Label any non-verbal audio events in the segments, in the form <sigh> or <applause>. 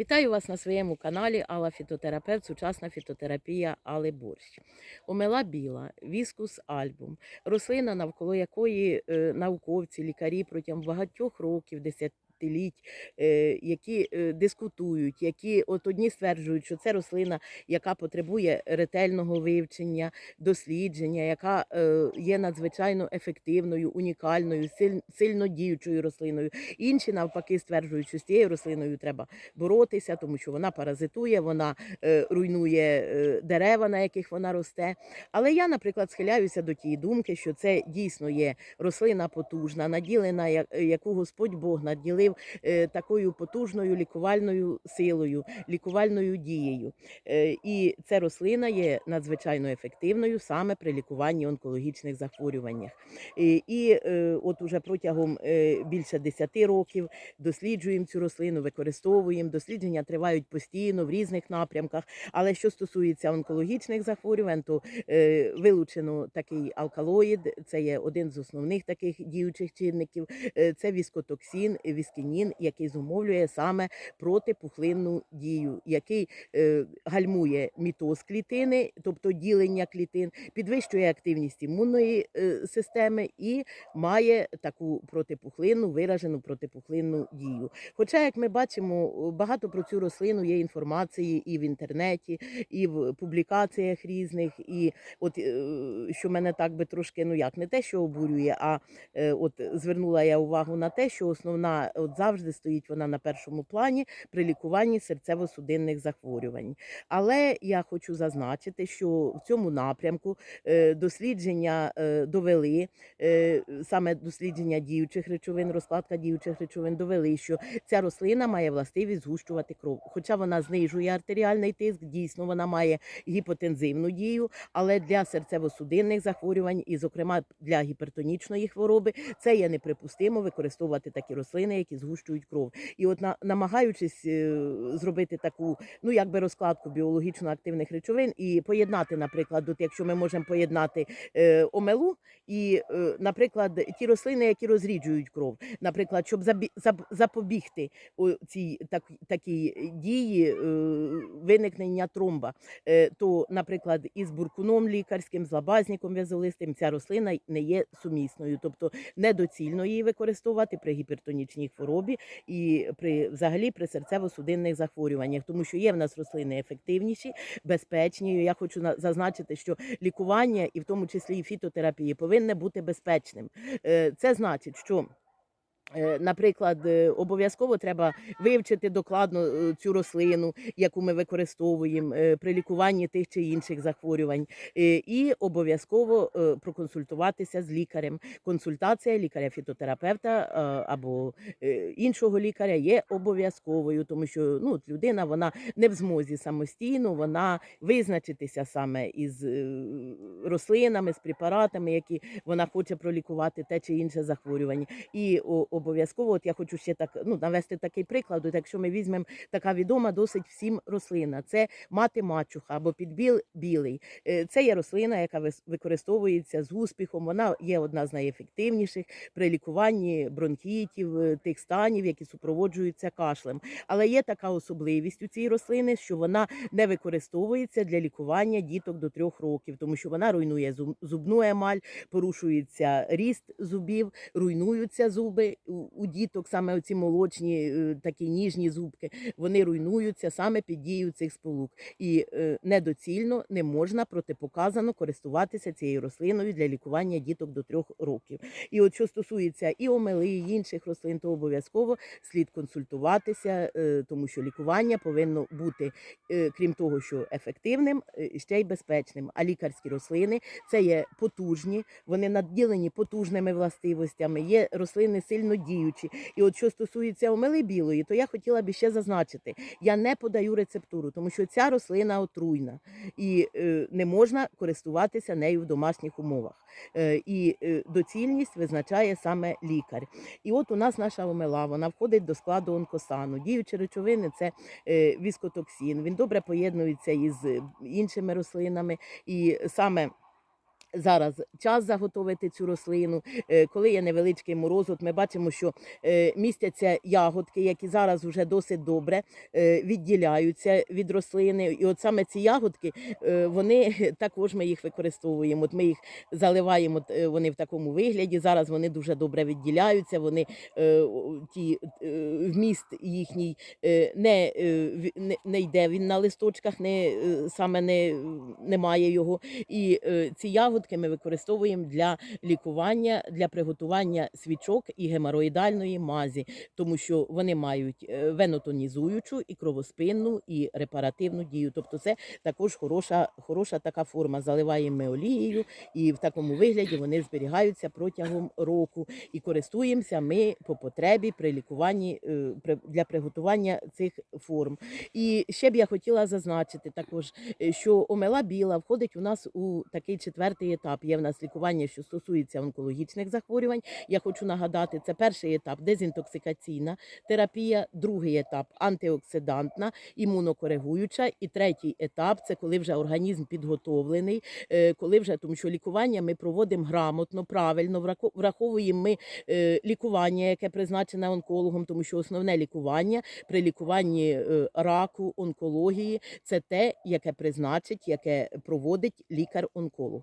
Вітаю вас на своєму каналі Алла Фітотерапевт, сучасна фітотерапія Али Борщ. Омела біла, віскус альбум, рослина, навколо якої е, науковці, лікарі протягом багатьох років, десятиліть, е, які е, дискутують, які от одні стверджують, що це рослина, яка потребує ретельного вивчення, дослідження, яка е, є надзвичайно ефективною, унікальною, сильно діючою рослиною. Інші навпаки стверджують, що з цією рослиною треба боротися, тому що вона паразитує, вона руйнує дерева, на яких вона росте. Але я, наприклад, схиляюся до тієї думки, що це дійсно є рослина потужна, наділена, яку Господь Бог наділив е, такою потужною лікувальною силою, лікувальною дією. Е, І ця рослина є надзвичайно ефективною саме при лікуванні онкологічних захворюваннях. І, і е, от уже протягом е, більше 10 років досліджуємо цю рослину, використовуємо. Дослідження тривають постійно в різних напрямках. Але що стосується онкологічних захворювань, то е, вилучено такий алкалоїд. Це є один з основних таких діючих чинників. Е, це віскотоксин, віскінін, який зумовлює саме протипухлинну дію, який е, гальмує мітоз клітини, тобто ділення клітин, підвищує активність імунної е, системи і має таку протипухлинну, виражену протипухлинну дію. Хоча, як ми бачимо, багато про цю рослину є інформації і в інтернеті, і в публікаціях різних. І от е, що мене так би трошки, ну як не те, що обурює, а е, от звернула я увагу на те, що основна от завжди стоїть вона на першому плані при лікуванні серцево-судинних захворювань. Але я хочу зазначити, що в цьому напрямку е, дослідження е, довели е, саме дослідження діючих речовин, розкладка діючих речовин довели, що ця рослина має властивість згущувати кров. Хоча вона знижує артеріальний тиск, дійсно вона має гіпотензивну дію, але для серцево-судинних захворювань, і, зокрема, для гіпертонічної хвороби, це є неприпустимо використовувати такі рослини, які згущують кров. І от на, намагаючись е, зробити таку, ну якби розкладку біологічно активних речовин і поєднати, наприклад, от якщо ми можемо поєднати е, омелу і, е, наприклад, ті рослини, які розріджують кров, наприклад, щоб забі- заб- запобігти цій так, такій дії е, виникнення тромба, е, то, наприклад, із буркуном лікарським, з лабазніком в'язолистим ця рослина не є сумісною, тобто недоцільно її використовувати при гіпертонічній хворобі і при взагалі при серцево-судинних захворюваннях, тому що є в нас рослини ефективніші, безпечні. Я хочу на- зазначити, що лікування, і в тому числі і фітотерапії, повинне бути безпечним. Е, Це значить, що Наприклад, е, обов'язково треба вивчити докладно е, цю рослину, яку ми використовуємо е, при лікуванні тих чи інших захворювань, Е, і обов'язково е, проконсультуватися з лікарем. Консультація лікаря-фітотерапевта е, або е, іншого лікаря є обов'язковою, тому що ну, людина вона не в змозі самостійно вона визначитися саме із е, рослинами, з препаратами, які вона хоче пролікувати те чи інше захворювання. І обов'язково, от я хочу ще так ну навести такий приклад. От якщо ми візьмемо така відома досить всім рослина, це мати мачуха або підбіл білий. Е, Це є рослина, яка використовується з успіхом. Вона є одна з найефективніших при лікуванні бронхітів, е, тих станів, які супроводжуються кашлем. Але є така особливість у цій рослини, що вона не використовується для лікування діток до трьох років, тому що вона руйнує зуб- зубну емаль, порушується ріст зубів, руйнуються зуби у, діток, саме оці молочні, е, такі ніжні зубки, вони руйнуються саме під дією цих сполук. І е, недоцільно не можна протипоказано користуватися цією рослиною для лікування діток до трьох років. І от що стосується і омели, і інших рослин, то обов'язково слід консультуватися, е, тому що лікування повинно бути, крім того, що ефективним, ще й безпечним. А лікарські рослини це є потужні, вони наділені потужними властивостями, є рослини сильно діючі. І от що стосується омели білої, то я хотіла б ще зазначити: я не подаю рецептуру, тому що ця рослина отруйна і е, не можна користуватися нею в домашніх умовах. Е, і е, доцільність визначає саме лікар. І от у нас наша омела, вона входить до складу онкосану. Діючі речовини це е, віскотоксин. Він добре поєднується із іншими рослинами, і саме Зараз час заготовити цю рослину. Е, Коли є невеличкий мороз, от ми бачимо, що е, містяться ягодки, які зараз вже досить добре е, відділяються від рослини. І от саме ці ягодки, вони <laughs> також ми їх використовуємо. От ми їх заливаємо, вони в такому вигляді. Зараз вони дуже добре відділяються. Вони ті вміст їхній не, не, йде він на листочках, не саме не, немає його. І ці ягодки ми використовуємо для лікування, для приготування свічок і геморроїдальної мазі, тому що вони мають е, венотонізуючу і кровоспинну, і репаративну дію. Тобто, це також хороша, хороша така форма. Заливаємо ми олією, і в такому вигляді вони зберігаються протягом року. І користуємося ми по потребі при лікуванні е, для приготування цих форм. І ще б я хотіла зазначити також, е, що омела біла входить у нас у такий четвертий етап. Є в нас лікування, що стосується онкологічних захворювань. Я хочу нагадати, це перший етап дезінтоксикаційна терапія, другий етап антиоксидантна, імунокоригуюча, і третій етап це коли вже організм підготовлений, е, коли вже тому, що лікування ми проводимо грамотно, правильно, враховуємо ми е, лікування, яке призначене онкологом, тому що основне лікування при лікуванні е, раку, онкології це те, яке призначить, яке проводить лікар-онколог.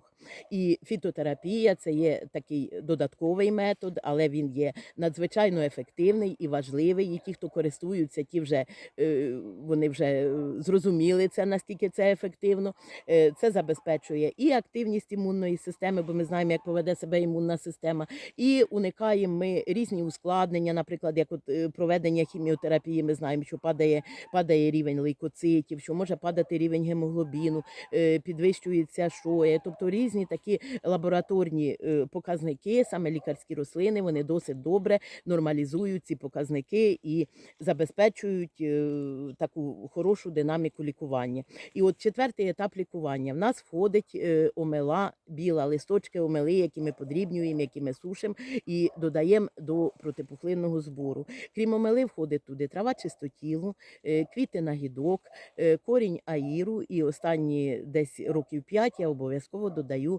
І фітотерапія це є такий додатковий метод, але він є надзвичайно ефективний і важливий. І ті, хто користуються, ті вже е, вони вже е, зрозуміли це, наскільки це ефективно. Е, Це забезпечує і активність імунної системи, бо ми знаємо, як поведе себе імунна система, і уникаємо ми різні ускладнення, наприклад, як от проведення хіміотерапії. Ми знаємо, що падає, падає рівень лейкоцитів, що може падати рівень гемоглобіну, підвищується шоя, тобто різні такі лабораторні е, показники, саме лікарські рослини, вони досить добре нормалізують ці показники і забезпечують е, таку хорошу динаміку лікування. І от четвертий етап лікування в нас входить е, омела, біла листочки омели, які ми подрібнюємо, які ми сушимо і додаємо до протипухлинного збору. Крім омели, входить туди трава чистотілу, квіти нагідок, е, корінь аїру. І останні десь років 5 я обов'язково додаю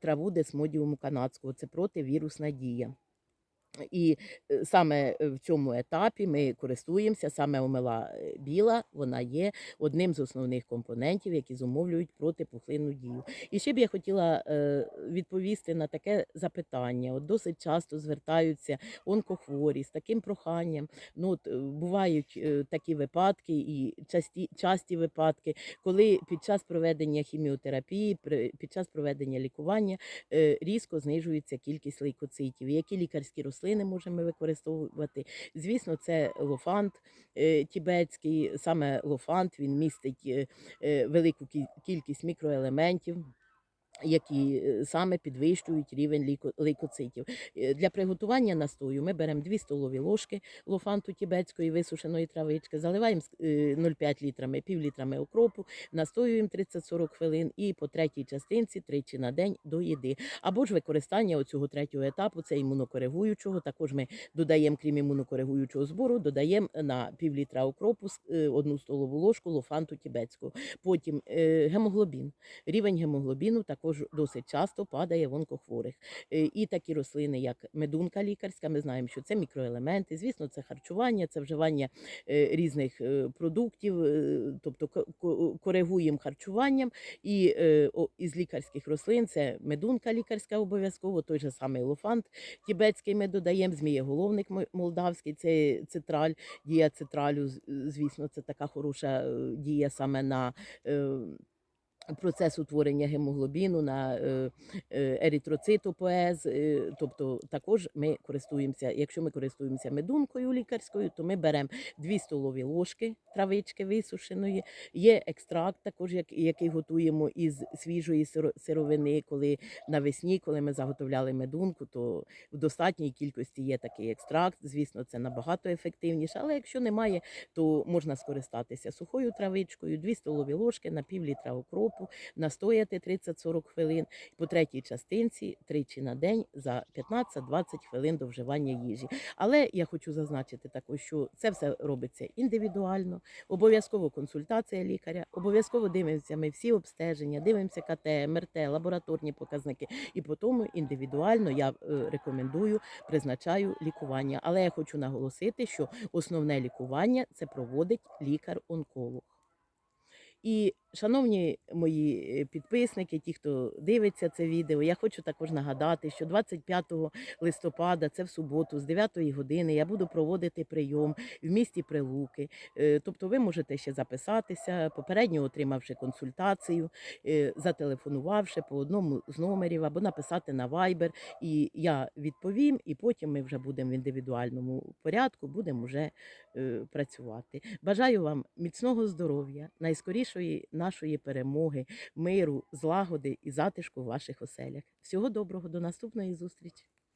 траву десмодіуму канадського. Це противірусна дія. І е, саме е, в цьому етапі ми користуємося саме омела е, біла, вона є одним з основних компонентів, які зумовлюють протипухлинну дію. І ще б я хотіла е, відповісти на таке запитання. От досить часто звертаються онкохворі з таким проханням. Ну от е, бувають такі випадки і часті, часті випадки, коли під час проведення хіміотерапії, під час проведення лікування різко знижується кількість лейкоцитів. Які лікарські рослини можемо використовувати? Звісно, це лофант е, тібетський, саме лофант він містить е, е, велику кі- кількість мікроелементів. Які е, саме підвищують рівень лейкоцитів. Е, Для приготування настою ми беремо 2 столові ложки лофанту тібетської висушеної травички, заливаємо з- е, 0,5 літрами, пів літрами окропу, настоюємо 30-40 хвилин і по третій частинці тричі на день до їди. Або ж використання оцього третього етапу, це імунокоригуючого. Також ми додаємо, крім імунокоригуючого збору, додаємо на пів літра окропу одну столову ложку лофанту тібетського. Потім гемоглобін. Рівень гемоглобіну також досить часто падає в онкохворих. Е, І такі рослини, як медунка лікарська, ми знаємо, що це мікроелементи. Звісно, це харчування, це вживання е, різних е, продуктів, тобто ко- ко- коригуємо харчуванням. І із лікарських рослин це медунка лікарська обов'язково, той же самий лофант тібетський ми додаємо, змієголовник молдавський, це цитраль, дія цитралю, звісно, це така хороша дія саме на. Процес утворення гемоглобіну на е, е, еритроцитопоез, е, тобто також ми користуємося, якщо ми користуємося медункою лікарською, то ми беремо 2 столові ложки травички висушеної. Є екстракт, також як- який готуємо із свіжої сиро- сировини, коли навесні, коли ми заготовляли медунку, то в достатній кількості є такий екстракт. Звісно, це набагато ефективніше, але якщо немає, то можна скористатися сухою травичкою, 2 столові ложки на пів літра окропу. Роботу, настояти 30-40 хвилин, по третій частинці тричі на день за 15-20 хвилин до вживання їжі. Але я хочу зазначити також, що це все робиться індивідуально, обов'язково консультація лікаря, обов'язково дивимося ми всі обстеження, дивимося КТ, МРТ, лабораторні показники, і по тому індивідуально я е, рекомендую, призначаю лікування. Але я хочу наголосити, що основне лікування це проводить лікар-онколог. І, шановні мої е, підписники, ті, хто дивиться це відео, я хочу також нагадати, що 25 листопада, це в суботу, з 9 години, я буду проводити прийом в місті Прилуки. Е, Тобто ви можете ще записатися, попередньо отримавши консультацію, е, зателефонувавши по одному з номерів або написати на Viber, і я відповім, і потім ми вже будемо в індивідуальному порядку, будемо вже працювати. Бажаю вам міцного здоров'я, найскорішої нашої перемоги, миру, злагоди і затишку в ваших оселях. Всього доброго, до наступної зустрічі!